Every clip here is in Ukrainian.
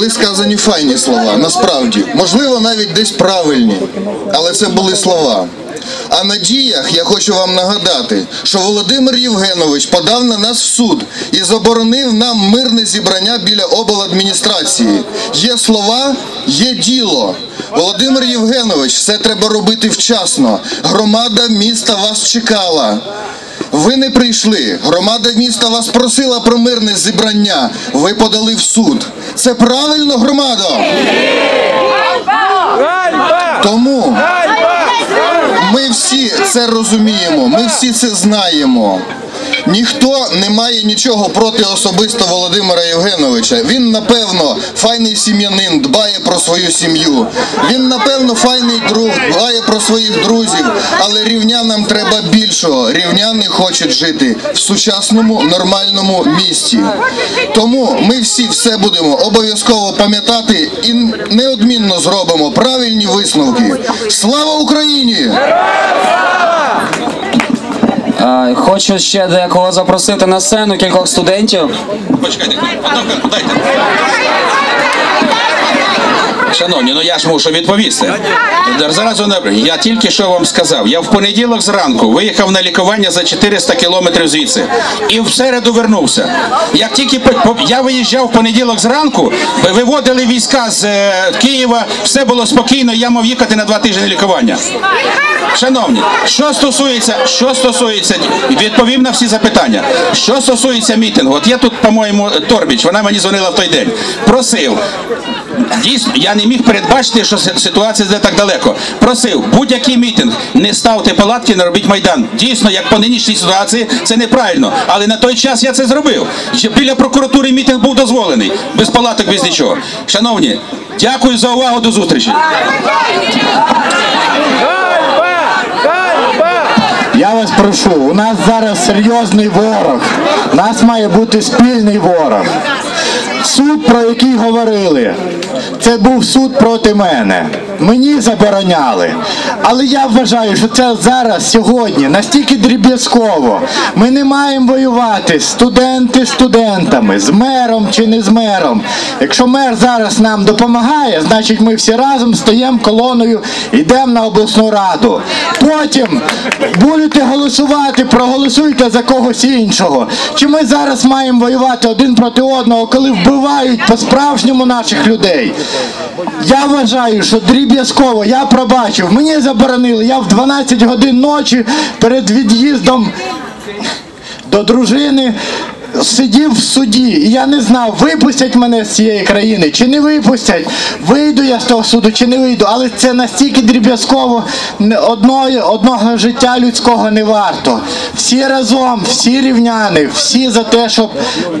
були сказані файні слова, насправді, можливо, навіть десь правильні, але це були слова. А на діях я хочу вам нагадати, що Володимир Євгенович подав на нас в суд і заборонив нам мирне зібрання біля обладміністрації. Є слова, є діло. Володимир Євгенович, все треба робити вчасно. Громада міста вас чекала. Ви не прийшли. Громада міста вас просила про мирне зібрання. Ви подали в суд. Це правильно, громадо? Тому ми всі це розуміємо, ми всі це знаємо. Ніхто не має нічого проти особисто Володимира Євгеновича. Він, напевно, файний сім'янин, дбає про свою сім'ю. Він, напевно, файний друг, дбає про своїх друзів. Але рівнянам треба більшого. Рівняни хочуть жити в сучасному нормальному місті. Тому ми всі все будемо обов'язково пам'ятати і неодмінно зробимо правильні висновки. Слава Україні! Хочу ще декого запросити на сцену, кількох студентів. Почекайте, дайте. Шановні, ну я ж мушу відповісти. Зараз я тільки що вам сказав. Я в понеділок зранку виїхав на лікування за 400 кілометрів звідси і в середу вернувся. Як тільки я виїжджав в понеділок зранку, виводили війська з е, Києва, все було спокійно, я мав їхати на два тижні лікування. Шановні, що стосується, що стосується, відповім на всі запитання. Що стосується мітингу, от я тут, по-моєму, Торбіч, вона мені дзвонила в той день. Просив. Дійсно, я не міг передбачити, що ситуація йде так далеко. Просив, будь-який мітинг, не ставте палатки, не робіть майдан. Дійсно, як по нинішній ситуації, це неправильно. Але на той час я це зробив. Біля прокуратури мітинг був дозволений. Без палаток, без нічого. Шановні, дякую за увагу, до зустрічі. Я вас прошу, у нас зараз серйозний ворог. У нас має бути спільний ворог. Суд, про який говорили, це був суд проти мене. Мені забороняли. Але я вважаю, що це зараз, сьогодні, настільки дріб'язково. Ми не маємо воювати студенти студентами, з мером чи не з мером. Якщо мер зараз нам допомагає, значить ми всі разом стаємо колоною, йдемо на обласну раду. Потім будете голосувати, проголосуйте за когось іншого. Чи ми зараз маємо воювати один проти одного, коли вбивають по-справжньому наших людей? Я вважаю, що дріб'язково, я пробачив, мені заборонили, я в 12 годин ночі перед від'їздом до дружини сидів в суді, і я не знав, випустять мене з цієї країни чи не випустять. Вийду я з того суду чи не вийду, але це настільки дріб'язково одної, одного життя людського не варто. Всі разом, всі рівняни, всі за те, щоб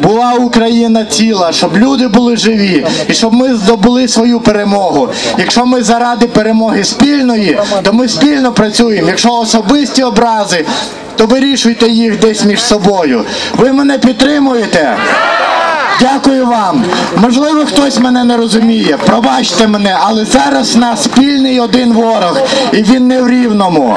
була Україна ціла, щоб люди були живі і щоб ми здобули свою перемогу. Якщо ми заради перемоги спільної, то ми спільно працюємо. Якщо особисті образи, то вирішуйте їх десь між собою. Ви мене підтримуєте? Дякую вам. Можливо, хтось мене не розуміє. Пробачте мене, але зараз нас спільний один ворог, і він не в рівному.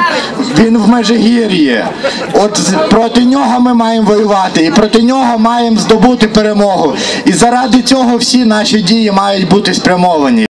Він в Межигір'ї. От проти нього ми маємо воювати, і проти нього маємо здобути перемогу. І заради цього всі наші дії мають бути спрямовані.